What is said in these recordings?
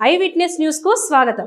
I witness న్యూస్కు స్వాగతం.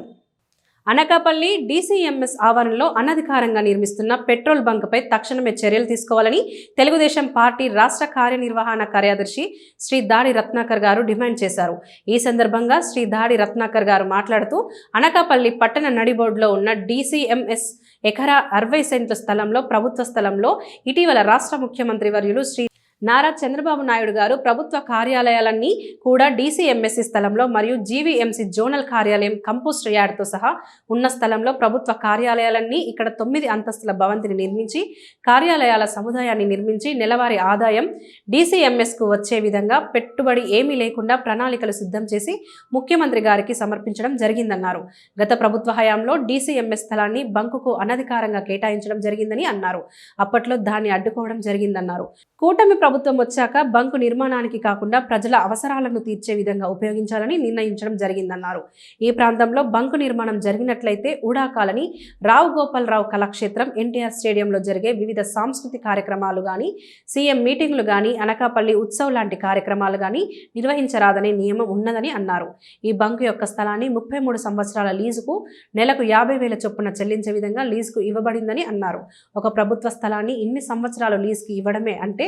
Anakapalli DCMS ఆవరణలో అనధికారంగా నిర్మిస్తున్న పెట్రోల్ బంక్పై తక్షణమే చర్యలు తీసుకోవాలని తెలుగుదేశం పార్టీ రాష్ట్ర కార్యనిర్వహణ కార్యదర్శి శ్రీ దాడి రత్నాకర్ గారు డిమాండ్ చేశారు. ఈ సందర్భంగా శ్రీ దాడి రత్నాకర్ గారు మాట్లాడుతూ అనకాపల్లి పట్టణ నడిబోర్డులో ఉన్న డీసీఎంఎస్ ఎకరా అరవై సెంట్ల స్థలంలో ప్రభుత్వ స్థలంలో ఇటీవల రాష్ట్ర ముఖ్యమంత్రి వర్యులు శ్రీ నారా చంద్రబాబు నాయుడు గారు ప్రభుత్వ కార్యాలయాలన్నీ కూడా డీసీఎంఎస్సి స్థలంలో మరియు జీవీఎంసీ జోనల్ కార్యాలయం కంపోస్ట్ యార్డ్తో సహా ఉన్న స్థలంలో ప్రభుత్వ కార్యాలయాలన్నీ ఇక్కడ తొమ్మిది అంతస్తుల భవంతిని నిర్మించి కార్యాలయాల సముదాయాన్ని నిర్మించి నెలవారీ ఆదాయం డీసీఎంఎస్కు వచ్చే విధంగా పెట్టుబడి ఏమీ లేకుండా ప్రణాళికలు సిద్ధం చేసి ముఖ్యమంత్రి గారికి సమర్పించడం జరిగిందన్నారు. గత ప్రభుత్వ హయాంలో డీసీఎంఎస్ స్థలాన్ని బంకుకు అనధికారంగా కేటాయించడం జరిగిందని అన్నారు. అప్పట్లో దాన్ని అడ్డుకోవడం జరిగిందన్నారు. కూటమి ప్రభుత్వం వచ్చాక బంకు నిర్మాణానికి కాకుండా ప్రజల అవసరాలను తీర్చే విధంగా ఉపయోగించాలని నిర్ణయించడం జరిగిందన్నారు. ఈ ప్రాంతంలో బంకు నిర్మాణం జరిగినట్లయితే ఉడాకాలని కాలనీ రావు గోపాలరావు కళాక్షేత్రం ఎన్టీఆర్ స్టేడియంలో జరిగే వివిధ సాంస్కృతిక కార్యక్రమాలు కానీ సీఎం మీటింగ్లు కానీ అనకాపల్లి ఉత్సవ్ లాంటి కార్యక్రమాలు కానీ నిర్వహించరాదనే నియమం ఉన్నదని అన్నారు. ఈ బంకు యొక్క స్థలాన్ని ముప్పై మూడు సంవత్సరాల లీజుకు నెలకు యాభై వేల చొప్పున చెల్లించే విధంగా లీజుకు ఇవ్వబడిందని అన్నారు. ఒక ప్రభుత్వ స్థలాన్ని ఇన్ని సంవత్సరాలు లీజుకి ఇవ్వడమే అంటే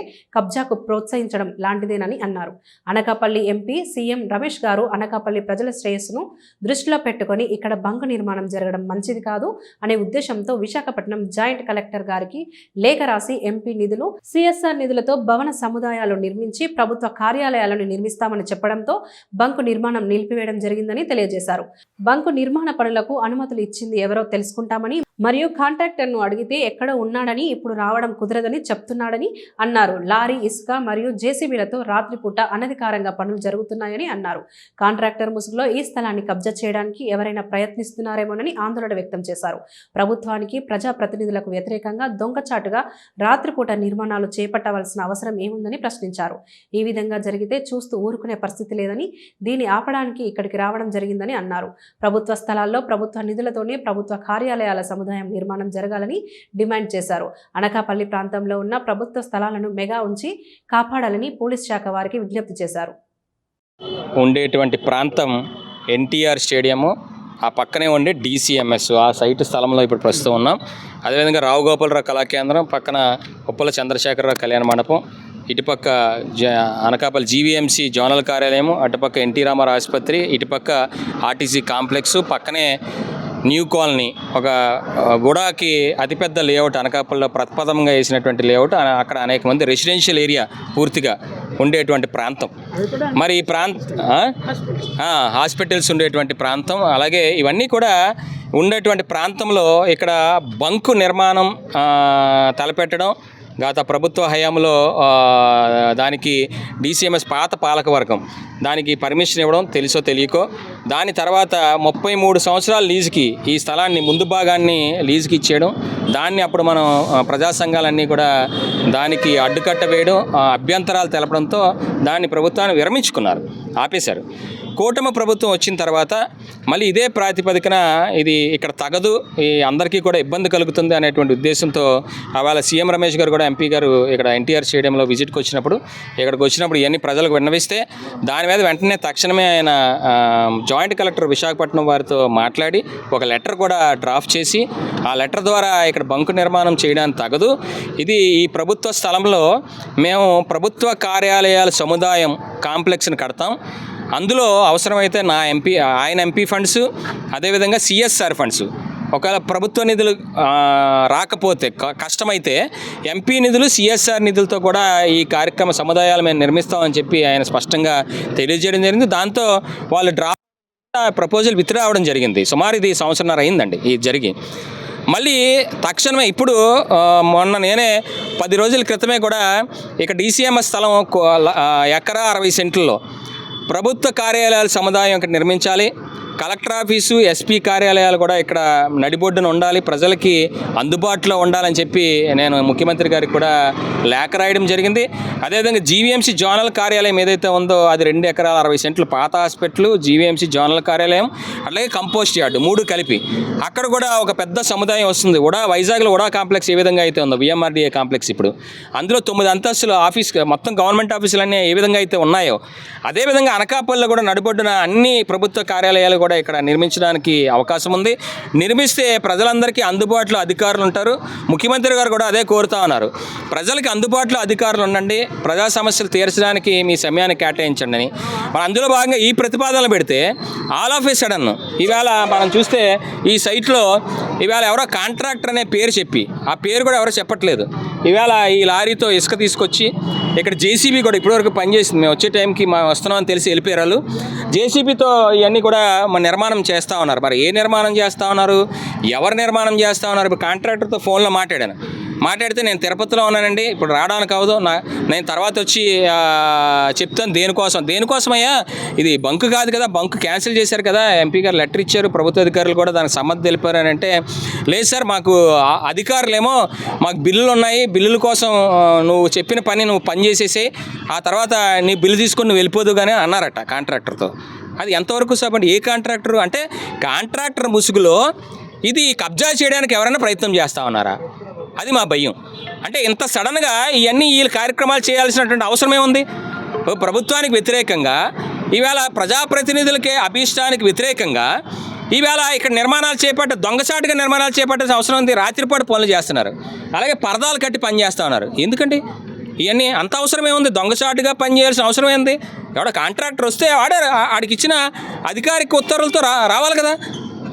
కబ్జాకు ప్రోత్సహించడం లాంటిదేనని అన్నారు. అనకాపల్లి ఎంపీ సీఎం రమేష్ గారు అనకాపల్లి ప్రజల శ్రేయస్సును దృష్టిలో పెట్టుకొని ఇక్కడ బంకు నిర్మాణం జరగడం మంచిది కాదు అనే ఉద్దేశంతో విశాఖపట్నం జాయింట్ కలెక్టర్ గారికి లేఖ రాసి ఎంపీ నిధులు సిఎస్ఆర్ నిధులతో భవన సముదాయాలు నిర్మించి ప్రభుత్వ కార్యాలయాలను నిర్మిస్తామని చెప్పడంతో బంకు నిర్మాణం నిలిపివేయడం జరిగిందని తెలియజేశారు. బంకు నిర్మాణ పనులకు అనుమతులు ఇచ్చింది ఎవరో తెలుసుకుంటామని మరియు కాంట్రాక్టర్ను అడిగితే ఎక్కడ ఉన్నాడని ఇప్పుడు రావడం కుదరదని చెప్తున్నాడని అన్నారు. లారీ ఇసుక మరియు జేసీబీలతో రాత్రిపూట అనధికారంగా పనులు జరుగుతున్నాయని అన్నారు. కాంట్రాక్టర్ ముసుగులో ఈ స్థలాన్ని కబ్జా చేయడానికి ఎవరైనా ప్రయత్నిస్తున్నారేమోనని ఆందోళన వ్యక్తం చేశారు. ప్రభుత్వానికి ప్రజాప్రతినిధులకు వ్యతిరేకంగా దొంగచాటుగా రాత్రిపూట నిర్మాణాలు చేపట్టవలసిన అవసరం ఏముందని ప్రశ్నించారు. ఈ విధంగా జరిగితే చూస్తూ ఊరుకునే పరిస్థితి లేదని దీన్ని ఆపడానికి ఇక్కడికి రావడం జరిగిందని అన్నారు. ప్రభుత్వ స్థలాల్లో ప్రభుత్వ నిధులతోనే ప్రభుత్వ కార్యాలయాల సముదాయం నిర్మాణం జరగాలని డిమాండ్ చేశారు. అనకాపల్లి ప్రాంతంలో ఉన్న ప్రభుత్వ స్థలాలను మెగా ఉంచి కాపాడాలని పోలీస్ శాఖ వారికి విజ్ఞప్తి చేశారు. ఉండేటువంటి ప్రాంతం ఎన్టీఆర్ స్టేడియము ఆ పక్కనే ఉండే డీసీఎంఎస్ ఆ సైట్ స్థలంలో ఇప్పుడు ప్రస్తుతం ఉన్నాం. అదేవిధంగా రావు గోపాలరావు కళాకేంద్రం పక్కన ఉప్పల చంద్రశేఖరరావు కళ్యాణ మండపం ఇటుపక్క జ అనకాపల్లి జీవీఎంసీ జోనల్ కార్యాలయము అటుపక్క ఎన్టీ రామారావు ఆసుపత్రి ఇటుపక్క ఆర్టీసీ కాంప్లెక్స్ పక్కనే న్యూ కాలనీ ఒక గుడాకి అతిపెద్ద లేఅవుట్ అనకాపల్లిలో ప్రతిపదంగా వేసినటువంటి లేఅవుట్ అక్కడ అనేక మంది రెసిడెన్షియల్ ఏరియా పూర్తిగా ఉండేటువంటి ప్రాంతం. మరి ఈ ప్రాంత హాస్పిటల్స్ ఉండేటువంటి ప్రాంతం. అలాగే ఇవన్నీ కూడా ఉండేటువంటి ప్రాంతంలో ఇక్కడ బంకు నిర్మాణం తలపెట్టడం గత ప్రభుత్వ హయాంలో దానికి డీసీఎంఎస్ పాత పాలకవర్గం దానికి పర్మిషన్ ఇవ్వడం తెలుసో తెలియకో దాని తర్వాత ముప్పై మూడు సంవత్సరాల లీజుకి ఈ స్థలాన్ని ముందు భాగాన్ని లీజుకి ఇచ్చేయడం దాన్ని అప్పుడు మనం ప్రజా సంఘాలన్నీ కూడా దానికి అడ్డుకట్ట వేయడం అభ్యంతరాలు తెలపడంతో దాన్ని ప్రభుత్వాన్ని విరమించుకున్నారు ఆపేశారు. కూటమి ప్రభుత్వం వచ్చిన తర్వాత మళ్ళీ ఇదే ప్రాతిపదికన ఇది ఇక్కడ తగదు. ఈ అందరికీ కూడా ఇబ్బంది కలుగుతుంది అనేటువంటి ఉద్దేశంతో అవాళ సీఎం రమేష్ గారు కూడా ఎంపీ గారు ఇక్కడ ఎన్టీఆర్ స్టేడియంలో విజిట్కి వచ్చినప్పుడు ఇక్కడికి వచ్చినప్పుడు ఇవన్నీ ప్రజలకు విన్నవిస్తే దాని మీద వెంటనే తక్షణమే ఆయన జాయింట్ కలెక్టర్ విశాఖపట్నం వారితో మాట్లాడి ఒక లెటర్ కూడా డ్రాఫ్ట్ చేసి ఆ లెటర్ ద్వారా ఇక్కడ బంకు నిర్మాణం చేయడానికి తగదు. ఇది ఈ ప్రభుత్వ స్థలంలో మేము ప్రభుత్వ కార్యాలయాల సముదాయం కాంప్లెక్స్ని కడతాం. అందులో అవసరమైతే నా ఎంపీ ఆయన ఎంపీ ఫండ్స్ అదేవిధంగా సిఎస్ఆర్ ఫండ్స్. ఒకవేళ ప్రభుత్వ నిధులు రాకపోతే క- కష్టమైతే ఎంపీ నిధులు సిఎస్ఆర్ నిధులతో కూడా ఈ కార్యక్రమ సముదాయాలు మేము నిర్మిస్తామని చెప్పి ఆయన స్పష్టంగా తెలియజేయడం జరిగింది. దాంతో వాళ్ళు డ్రా ప్రపోజల్ విత్ రావడం జరిగింది. సుమారు ఇది సంవత్సరంన్నర అయిందండి ఇది జరిగి. మళ్ళీ తక్షణమే ఇప్పుడు మొన్న నేనే పది రోజుల క్రితమే కూడా ఇక డీసీఎంఎస్ స్థలం ఎకరా అరవై సెంట్లలో ప్రభుత్వ కార్యాలయాల సముదాయం ఇక్కడ నిర్మించాలి. కలెక్టర్ ఆఫీసు ఎస్పీ కార్యాలయాలు కూడా ఇక్కడ నడిబొడ్డున ఉండాలి ప్రజలకి అందుబాటులో ఉండాలని చెప్పి నేను ముఖ్యమంత్రి గారికి కూడా లేఖ రాయడం జరిగింది. అదేవిధంగా జీవీఎంసీ జోనల్ కార్యాలయం ఏదైతే ఉందో అది రెండు ఎకరాల అరవై సెంట్లు పాత హాస్పిటల్ జీవీఎంసీ జోనల్ కార్యాలయం అట్లాగే కంపోస్ట్ యార్డు మూడు కలిపి. అక్కడ కూడా ఒక పెద్ద సముదాయం వస్తుంది. ఉడా వైజాగ్లో ఉడా కాంప్లెక్స్ ఏ విధంగా అయితే ఉందో విఎంఆర్డీఏ కాంప్లెక్స్ ఇప్పుడు. అందులో తొమ్మిది అంతస్తుల ఆఫీస్ మొత్తం గవర్నమెంట్ ఆఫీసులన్నీ ఏ విధంగా అయితే ఉన్నాయో అదేవిధంగా అనకాపల్లిలో కూడా నడిబొడ్డున అన్ని ప్రభుత్వ కార్యాలయాలు కూడా ఇక్కడ నిర్మించడానికి అవకాశం ఉంది. నిర్మిస్తే ప్రజలందరికీ అందుబాటులో అధికారులు ఉంటారు. ముఖ్యమంత్రి గారు కూడా అదే కోరుతా ఉన్నారు. ప్రజలకి అందుబాటులో అధికారులు ఉండండి. ప్రజా సమస్యలు తీర్చడానికి మీ సమయాన్ని కేటాయించండి అని. మరి అందులో భాగంగా ఈ ప్రతిపాదనలు పెడితే ఆల్ ఆఫ్ ఏ సడన్ ఈవేళ మనం చూస్తే ఈ సైట్లో ఈవేళ ఎవరో కాంట్రాక్టర్ అనే పేరు చెప్పి ఆ పేరు కూడా ఎవరో చెప్పట్లేదు. ఈవేళ ఈ లారీతో ఇసుక తీసుకొచ్చి ఇక్కడ జేసీబీ కూడా ఇప్పటివరకు పనిచేసింది. మేము వచ్చే టైంకి మా వస్తున్నామని తెలిసి వెళ్ళిపోయారు వాళ్ళు. జేసీబీతో ఇవన్నీ కూడా మన నిర్మాణం చేస్తూ ఉన్నారు. మరి ఏ నిర్మాణం చేస్తూ ఉన్నారు? ఎవరు నిర్మాణం చేస్తూ ఉన్నారు? ఇప్పుడు కాంట్రాక్టర్తో ఫోన్లో మాట్లాడాను. మాట్లాడితే నేను తిరుపతిలో ఉన్నానండి. ఇప్పుడు రావడానికి అవ్వదు. నా నేను తర్వాత వచ్చి చెప్తాను దేనికోసం. దేనికోసమయ్యా? ఇది బంక్ కాదు కదా. బంక్ క్యాన్సిల్ చేశారు కదా. ఎంపీ గారు లెటర్ ఇచ్చారు. ప్రభుత్వ అధికారులు కూడా దానికి సమ్మతి తెలిపారు అని అంటే లేదు సార్ మాకు అధికారులేమో మాకు బిల్లులు ఉన్నాయి. బిల్లుల కోసం నువ్వు చెప్పిన పని నువ్వు పని చేసేసి ఆ తర్వాత నీ బిల్లు తీసుకొని నువ్వు వెళ్ళిపోదు కానీ అన్నారట కాంట్రాక్టర్తో. అది ఎంతవరకు చెప్పండి ఏ కాంట్రాక్టర్? అంటే కాంట్రాక్టర్ ముసుగులో ఇది కబ్జా చేయడానికి ఎవరైనా ప్రయత్నం చేస్తా ఉన్నారా? అది మా భయం. అంటే ఇంత సడన్గా ఇవన్నీ ఈ కార్యక్రమాలు చేయాల్సినటువంటి అవసరమే ఉంది ప్రభుత్వానికి వ్యతిరేకంగా ఈవేళ ప్రజాప్రతినిధులకే అభీష్టానికి వ్యతిరేకంగా ఈవేళ ఇక్కడ నిర్మాణాలు చేపట్టే దొంగచాటుగా నిర్మాణాలు చేపట్టాల్సిన అవసరం ఉంది. రాత్రిపాటు పనులు చేస్తున్నారు. అలాగే పరదాలు కట్టి పనిచేస్తూ ఉన్నారు. ఎందుకండి? ఇవన్నీ అంత అవసరమే ఉంది దొంగచాటుగా పనిచేయాల్సిన అవసరం ఏంది ఎవడ కాంట్రాక్టర్ వస్తే ఆడే ఆడికి ఇచ్చిన అధికారిక ఉత్తర్వులతో రా రావాలి కదా.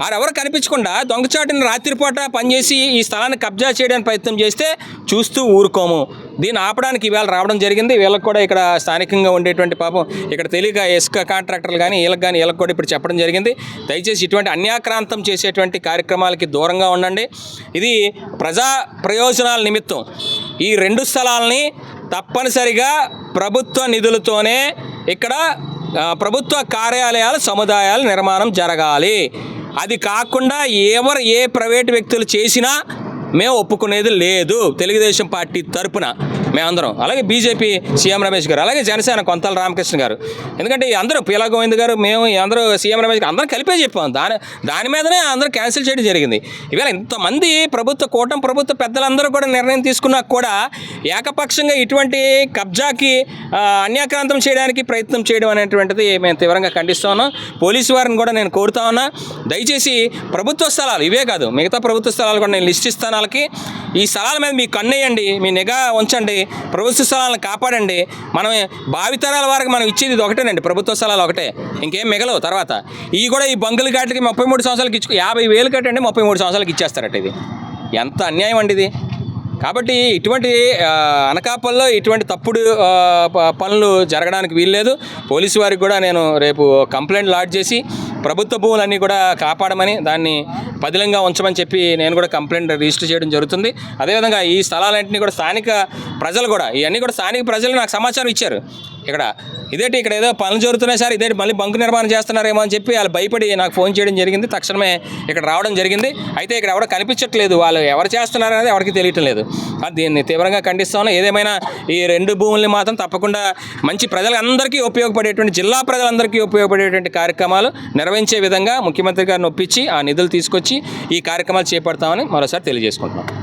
ఆరెవరు కనిపించకుండా దొంగచాటుని రాత్రిపూట పనిచేసి ఈ స్థలాన్ని కబ్జా చేయడానికి ప్రయత్నం చేస్తే చూస్తూ ఊరుకోము. దీన్ని ఆపడానికి ఇవాళ రావడం జరిగింది. వీళ్ళకి కూడా ఇక్కడ స్థానికంగా ఉండేటువంటి పాపం ఇక్కడ తెలియక ఇసుక కాంట్రాక్టర్లు కానీ వీళ్ళకి కానీ వీళ్ళకి కూడా ఇప్పుడు చెప్పడం జరిగింది. దయచేసి ఇటువంటి అన్యాక్రాంతం చేసేటువంటి కార్యక్రమాలకి దూరంగా ఉండండి. ఇది ప్రజా ప్రయోజనాల నిమిత్తం. ఈ రెండు స్థలాల్ని తప్పనిసరిగా ప్రభుత్వ నిధులతోనే ఇక్కడ ప్రభుత్వ కార్యాలయాల సముదాయాల నిర్మాణం జరగాలి. అది కాకుండా ఎవరు ఏ ప్రైవేట్ వ్యక్తులు చేసినా మేము ఒప్పుకునేది లేదు. తెలుగుదేశం పార్టీ తరపున. మేమందరం. అలాగే బీజేపీ సీఎం రమేష్ గారు అలాగే జనసేన కొంతల రామకృష్ణ గారు. ఎందుకంటే అందరూ పీలా గోవింద్ గారు మేము అందరూ సీఎం రమేష్ గారు అందరం కలిపే చెప్పాం. దాని దాని మీదనే అందరూ క్యాన్సిల్ చేయడం జరిగింది. ఇవాళ ఇంతమంది ప్రభుత్వ కూటమి ప్రభుత్వ పెద్దలందరూ కూడా నిర్ణయం తీసుకున్నా కూడా ఏకపక్షంగా ఇటువంటి కబ్జాకి అన్యాక్రాంతం చేయడానికి ప్రయత్నం చేయడం అనేటువంటిది మేము తీవ్రంగా ఖండిస్తా ఉన్నాం. పోలీసు వారిని కూడా నేను కోరుతా ఉన్నా. దయచేసి ప్రభుత్వ స్థలాలు ఇవే కాదు మిగతా ప్రభుత్వ స్థలాలు కూడా నేను లిస్ట్ ఇస్తాను వాళ్ళకి. ఈ స్థలాల మీద మీ కన్నేయండి మీ నిఘా ఉంచండి ప్రభుత్వ స్థలాలను కాపాడండి. మనం భావితరాల వారికి మనం ఇచ్చేది ఇది ఒకటేనండి ప్రభుత్వ స్థలాలు ఒకటే. ఇంకేం మిగలవు తర్వాత. ఈ కూడా ఈ బంగులు గాటికి ముప్పై మూడు సంవత్సరాలకి ఇచ్చు యాభై వేలు కట్టండి ముప్పై మూడు సంవత్సరాలకి ఇచ్చేస్తారట ఇది. ఎంత అన్యాయం అండి ఇది. కాబట్టి ఇటువంటి అనకాపల్లో ఇటువంటి తప్పుడు పనులు జరగడానికి వీల్లేదు. పోలీసు వారికి కూడా నేను రేపు కంప్లైంట్ లాడ్జ్ చేసి ప్రభుత్వ భూములన్నీ కూడా కాపాడమని దాన్ని పదిలంగా ఉంచమని చెప్పి నేను కూడా కంప్లైంట్ రిజిస్టర్ చేయడం జరుగుతుంది. అదేవిధంగా ఈ స్థలాలన్నింటినీ కూడా స్థానిక ప్రజలు కూడా ఇవన్నీ కూడా స్థానిక ప్రజలు నాకు సమాచారం ఇచ్చారు. ఇక్కడ ఇదేంటి ఇక్కడ ఏదో పనులు జరుగుతున్నాయి సార్ ఇదేంటి మళ్ళీ బంకు నిర్మాణం చేస్తున్నారేమో అని చెప్పి వాళ్ళు భయపడి నాకు ఫోన్ చేయడం జరిగింది. తక్షణమే ఇక్కడ రావడం జరిగింది. అయితే ఇక్కడ ఎవరు కనిపించట్లేదు. వాళ్ళు ఎవరు చేస్తున్నారు అనేది ఎవరికి తెలియటం లేదు. దీన్ని తీవ్రంగా ఖండిస్తాను ఏదేమైనా ఈ రెండు భూముల్ని మాత్రం తప్పకుండా మంచి ప్రజలందరికీ ఉపయోగపడేటువంటి జిల్లా ప్రజలందరికీ ఉపయోగపడేటువంటి కార్యక్రమాలు నిర్వహించే విధంగా ముఖ్యమంత్రి గారిని ఒప్పించి ఆ నిధులు తీసుకొచ్చి ఈ కార్యక్రమాలు చేపడతామని మరోసారి తెలియజేసుకుంటున్నాం.